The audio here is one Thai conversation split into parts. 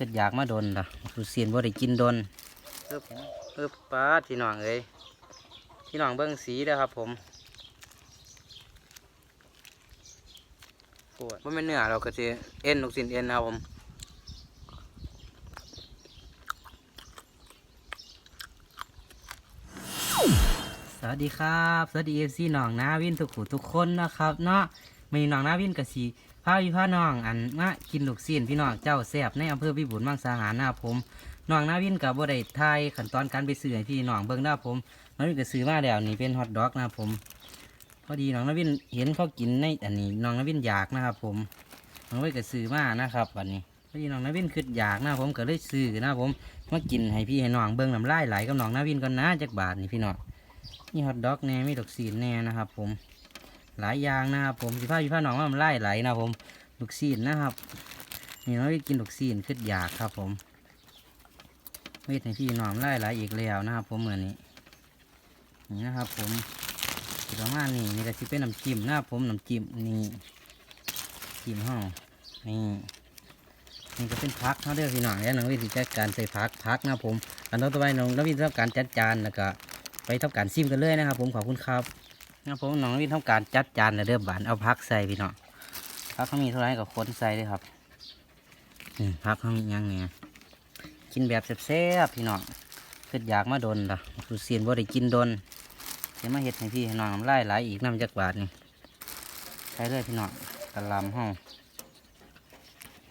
เกิดอยากมาโดนล่ะคือเสียนบ่ได้กินโดนเอบเอบปลาที่น้องเอ้ยที่น้องเบิ้งสีเด้อครับ ผมปวดว่าไม่นเนื้อเราก็จะเอ็นลูกสินเอ็นนะครับผมสวัสดีครับ สวัสดีเอฟซีน้องนาวินทุกผู้ทุกคนนะครับ เนาะ มีน้องน้าวินกับสีพาพี่พาน้องอันมากินลูกซีนพี่น้องเจ้าแซบในอำเภอพิบูลมังสาหารนะครับผมน้องน้าวินกับบ่ได้ทายขั้นตอนการไปซื้อให้พี่น้องเบิ่งนะครับผมน้องวินก็ซื้อมาแล้วนี่เป็นฮอทดอกนะผมพอดีน้องนาวินเห็นเขากินในอันนี้น้องนาวินอยากนะครับ ผมน้องวินก็ซื้อมานะครับวันนี้พอดีน้องนาวินคืออยากนะผมก็เลยซื้อนะผมมากินให้พี่ให้น้องเบิ่งน้ำลายไหลกับน้องนาวินก่อนนะจักบาทนี่พี่น้องมีฮอทดอกแน่มีดอกซีนแน่นะครับ ผม หลายอย่างนะครับผมสิพาพี่พาหนองว่ามันไล่ไหลนะผมลูกซีนนะครับนี่น้องกินลูกซีนขึ้นอยากครับ ผมเวทให้พี่น้องไล่ไหลอีกแล้วนะครับ ผมเหมือนนี้นี่นะครับ ผมสิประมาณนี้นี่ก็จะเป็นน้ำจิ้มนะครับผมน้ำจิ้มนี่จิ้มห้องนี่นี่ก็เป็นพักเขาเด้อพี่น้องแล้วน้องวิธีจัดการใส่พักพักนะครับผมอันต่อไปน้องน้องวิธีทำการจัดจานแล้วก็ไปทำการซิมกันเลยนะครับ ผมขอบคุณครับ นะครับผมน้องวินทำการจัดจานแล้วเด้อบานเอาพักใส่พี่น้องพักเขามีเท่าไรก็คนใส่เลยครับนี่พักเขามียังเนี่ยกินแบบแซ่บๆพี่น้องเกิดอยากมาโดนล่ะคือเสียนบ่ได้กินโดนเดี๋ยวมาเห็ดให้พี่ให้น้องน้ำลายไหลอีกน้ำจักบาทนี่ใส่เลยพี่น้องกระลำห้อง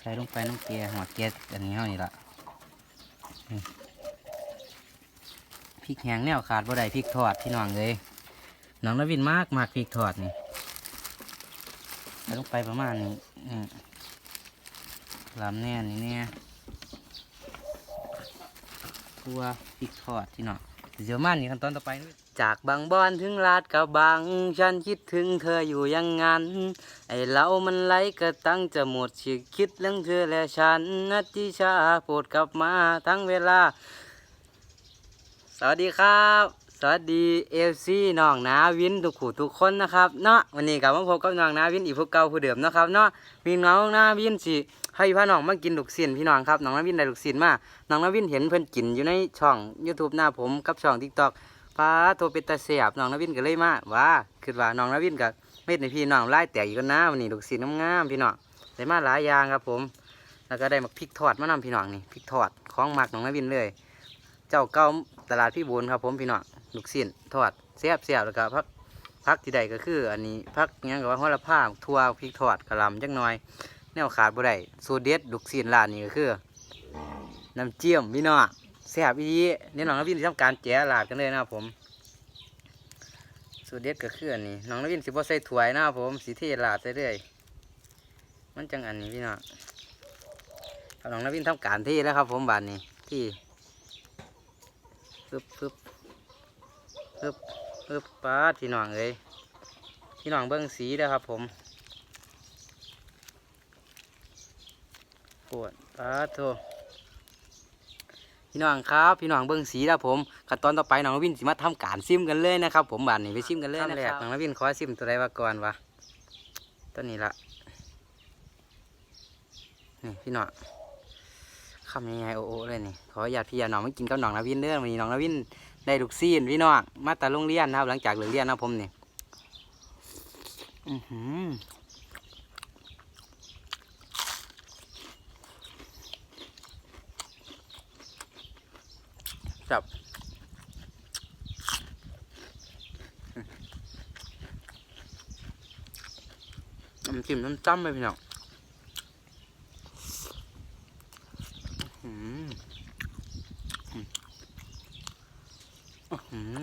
ใส่ลงไปน้ำเกลือหัวเกลืออันนี้เฮานี่ละพริกแห้งแนวขาดบ่ได้พริกทอดพี่น้องเลย น้องนวินมากมากพริกทอดนี่ลงไปประมาณนี้ลำแน่นนี่เนี่ยตัวพริกทอดที่น้องเดี๋ยวมานี้ขั้นตอนต่อไปจากบางบอนถึงลาดกระบัง ฉันคิดถึงเธออยู่ยังงั้น ไอเรามันไหลกระตั้งจะหมดชิคิดเรื่องเธอและฉันนัดที่ชาโปรดกลับมาทั้งเวลา สวัสดีครับ สวัสดีเอฟซีน้องนาวินทุกขู่ทุกคนนะครับเนาะวันนี้กับมาพบกับน้องนาวินอีกพวกเก่าผู้เดิมนะครับเนาะมีน้องนาวินสิให้พี่น้องมากินลูกศิลพี่น้องครับน้องนาวินได้ลูกศิลมาน้องนาวินเห็นเพิ่อนกินอยู่ในช่อง YouTube หน้าผมกับช่อง TikTok ป้าโทรเป็นตาเสียบน้องนาวินก็เลยมาว่าคือว่าน้องนาวินกับเม็ดในพี่น้องไล่แตกอีกนะวันนี้ลูกศิลงามๆพี่น้องได้มาหลายอย่างครับผม แล้วก็ได้มาพริกทอดมานำพี่น้องนี่พริกทอดของหมักน้องนาวินเลย เจ้าเก่าตลาดพี่บูนครับผมพี่น้องลูกชิ้นทอดเสียบเสียบแล้วก็พักพักที่ใดก็คือ อันนี้พักหยังกับว่าหัวละผ้าทั่วพริกทอดกระลำจักหน่อยแนวขาดบ่ได้สูตรเด็ดลูกชิ้นร้านนี้ก็คือน้ำเจียมพี่น้องแซ่บอีดีนี่น้องนวินสิทำการแกะลาดกันเลยนะครับผมสูตรเด็ดก็คืออันนี้น้องนวินสิบ่ใส่ถ้วยนะครับผมสีเทลาดเรื่อยมันจังอันนี้พี่น้องน้องนวินทำการที่แล้วครับ ผมบานนี้ที่ ปึ๊บปึ๊บปึ๊บปึ๊บปลาที่น้องเอ้ยที่น้องเบิ้งสีเด้อครับผมปวดปลาโทพี่น้องครับพี่น้องเบิ้งสีแล้วผมขั้นตอนต่อไปน้องวินสิมาทำการซิมกันเลยนะครับ ผมบานนี้ไปซิมกันเลยนะครับน้องวินขอซิมตัวใดว่าก่อนวะตัวนี้ละนี่พี่น้อง คำยังไงโอ้โอเลยนี่ขออยากพี่อยาน้องไม่กินกับน้องนาวินเด้อวันนี้น้องนาวินได้ลูกซีนพี่น้องมาแต่โรงเรียนนะครับ หลังจากเลิกเรียนนะผมนี่อือหือจับน้ำจิ้มน้ำจ้ำไปพี่น้อง อืมอืมอื้อหือ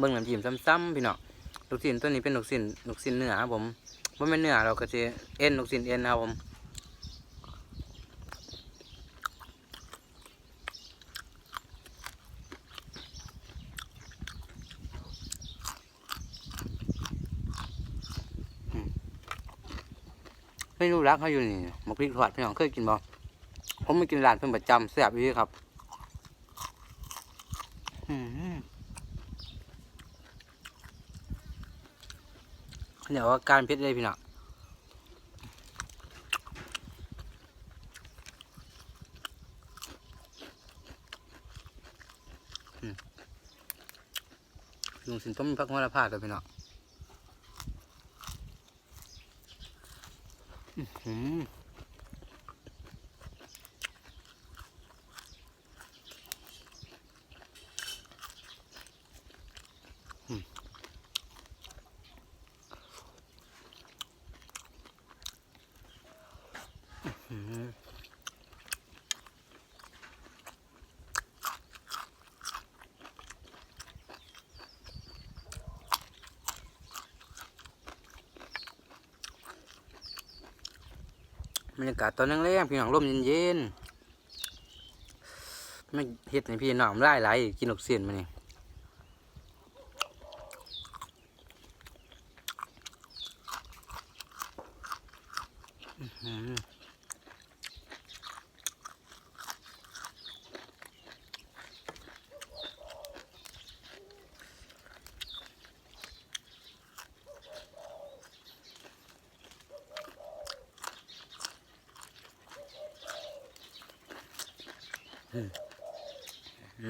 เบิ่งน้ำจิ้มซ้ำๆพี่น้องลูกชิ้นตัวนี้เป็นลูกชิ้นลูกชิ้นเนื้อครับผมว่าเป็นเนื้อเราก็จะเอ็นลูกชิ้นเอ็นนะครับผมไม่รู้รักเขาอยู่นี่หมกพริกทอดพี่น้องเคยกินบ่ผมไม่กินร้านเพิ่นประจำแซ่บอยู่ครับ เดี๋ยวว่าการเพชรได้พี่น้องลุงสินต้มพักหัวละพาดเลยพี่น้องอืม บรรยากาศตอนนั่งเล่นพี่น้องร่มเย็นๆไม่เห็ดในพี่น้องไล่ไหลกินลูกเสียนมานี่อื้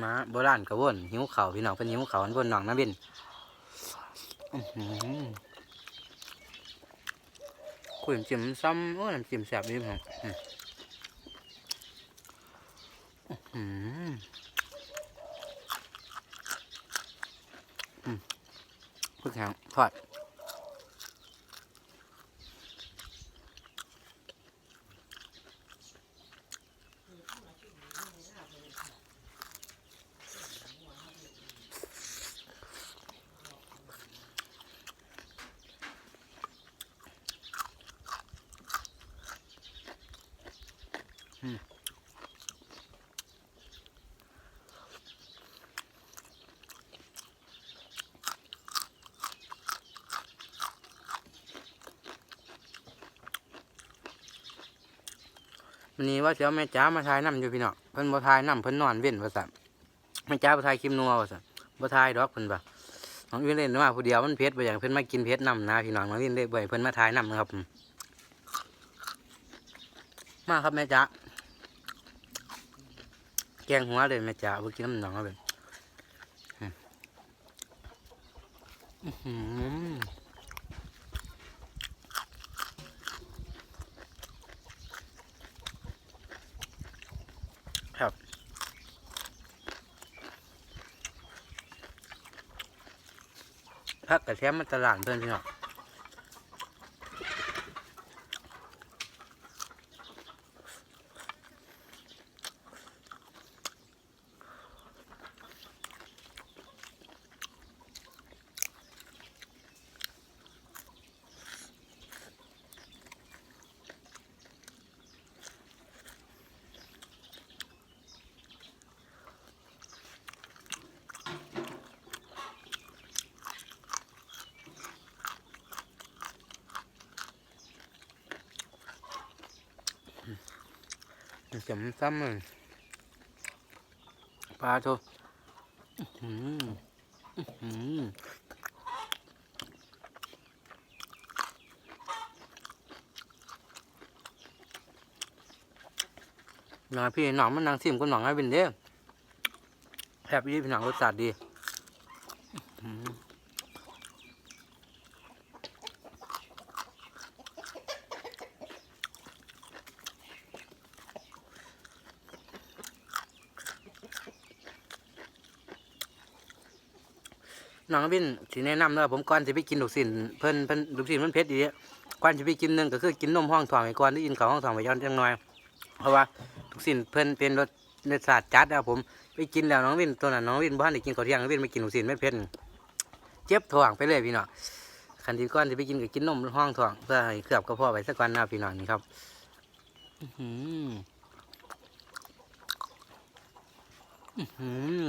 มาโบราณกระวนหิวเขาพี่น้องเป็นหิวเขาอันบนหนองน้ำบินอื้อหือคุยน้ำจิ้มซ้ำโอ้ยน้ำจิ้มแซ่บดีพี่น้องอืมอื้อหืออืมพึกแห้งทอด วันนี้ว่าจะเอาแม่จ้ามาทายน้ำอยู่พี่น้องเพิ่นบ่ทายน้ำเพิ่นนอนเว้นว่าสั่นแม่จ้าบ่ทายคิมนัวว่าสั่นบ่ทายดอกเพิ่นบ่น้องวินเล่นมาผู้เดียวมันเผ็ดบ่อย่างเพิ่นมากินเผ็ดน้ำนะพี่น้องน้องวินเลยบ่ให้เพิ่นมาทายน้ำนะครับ มาครับแม่จ้าแกงหัวเลยแม่จ้าบ่กินน้ำหนองเอาเป็นอืมอื้อหือครับ พักกระแทียมมันตลาดเพื่อนพี่น้อง จำซ้ำเลยปลาโทอื้อหืออื้อหือหน่อยพี่หนองมันนางซิมก็หนองให้เป็นเด้แซ่บยี่พี่หนองรสชาติดีอื น้องบินสิแนะนำเด้อผมก่อนสิไปกินลูกศิลเพิ่นเพิ่นลูกศิลมันเผ็ดดีก่อนสิไปกินหนึ่งก็คือกินนมห้องทองไปก่อนที่กินข้าวห้องทองไปย้อนจังหน่อยเพราะว่าลูกศิลเพิ่นเป็นรสรสชาติจัดอะผมไปกินแล้วน้องวินตัวนั้นน้องวินบ้านได้กินข้าวเที่ยงน้องวินไปกินลูกศิลไม่เผ็ดเจ็บท้องไปเลยพี่น้องคันที่ก่อนสิไปกินก็กินนมห้องทองเพื่อให้เคลือบกระเพาะไว้สักวันนะพี่น้องนี่ครับอื้อหือ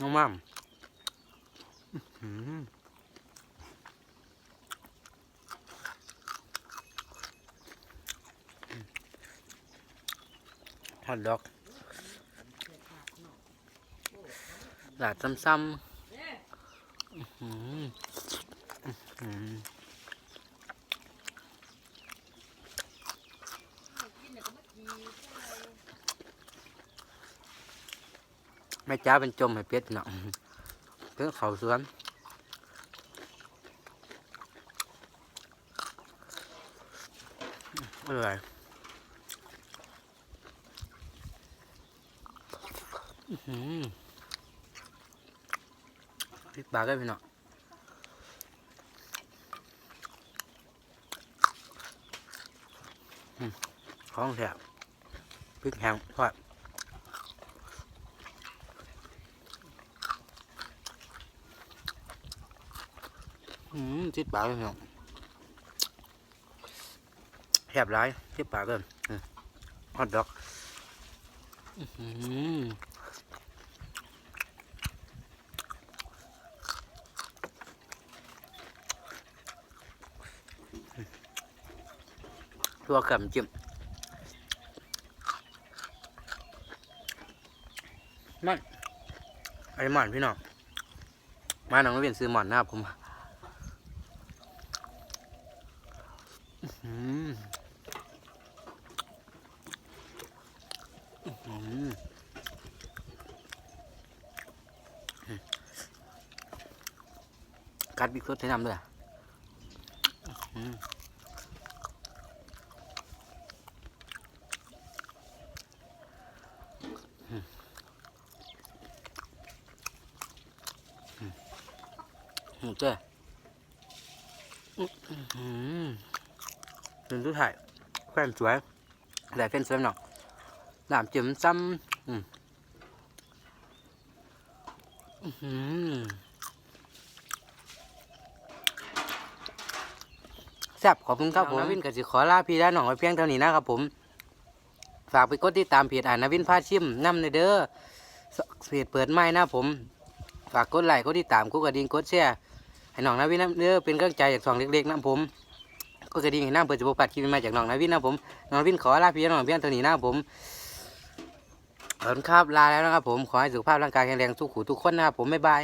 น้องมั่มฮอตดอกหลาดซ้ำๆอื้อหืออื้อหือ แม่จ้าเป็นจมให้เป็ดเนาะเพื่อเขาสวนอร่อยพริกปลาก็พี่น้องอืมของแถบพริกแห้งทอด อืมพริกปลาก็พี่น้องแคบร้ายเทียบปากเกินฮอตดอกอื้อหือตัวกับจิ้มมันไอ้หมอนพี่น้องมาหนังเวียนซื้อหมอนนะครับผมอื้อหือ อืม กัดบิ๊กรถใช้นำด้วยอะอืมอืมอืมอืมเจ้อืม เป็นทุกถ่ายแฟนสวยแต่เป็นสวยหน่อย làm chùm xăm ừ. Ừm. แซ่บขอบคุณครับผมนาวินกับสิขอลาพี่และน้องไว้เพียงเท่านี้นะครับผม ฝากไปกดติดตามเพจอ่านนาวินพาชิมนำในเด้อเพจเปิดใหม่นะผม ฝากกดไลค์กดติดตามกดกระดิ่งกดแชร์ให้น้องนาวินนำเด้อเป็นกำลังใจจากสองเล็กๆนะผม ก็กระดิ่งหน้าเปิดจะบปัดคลิปมาจากน้องนาวินนะผมน้องนาวินขอลาพี่น้องเพียงเท่านี้นะผมขอบคุณครับลาแล้วนะครับผมขอให้สุขภาพร่างกายแข็งแรงทุกขู่ทุกคนนะครับผมบ๊ายบาย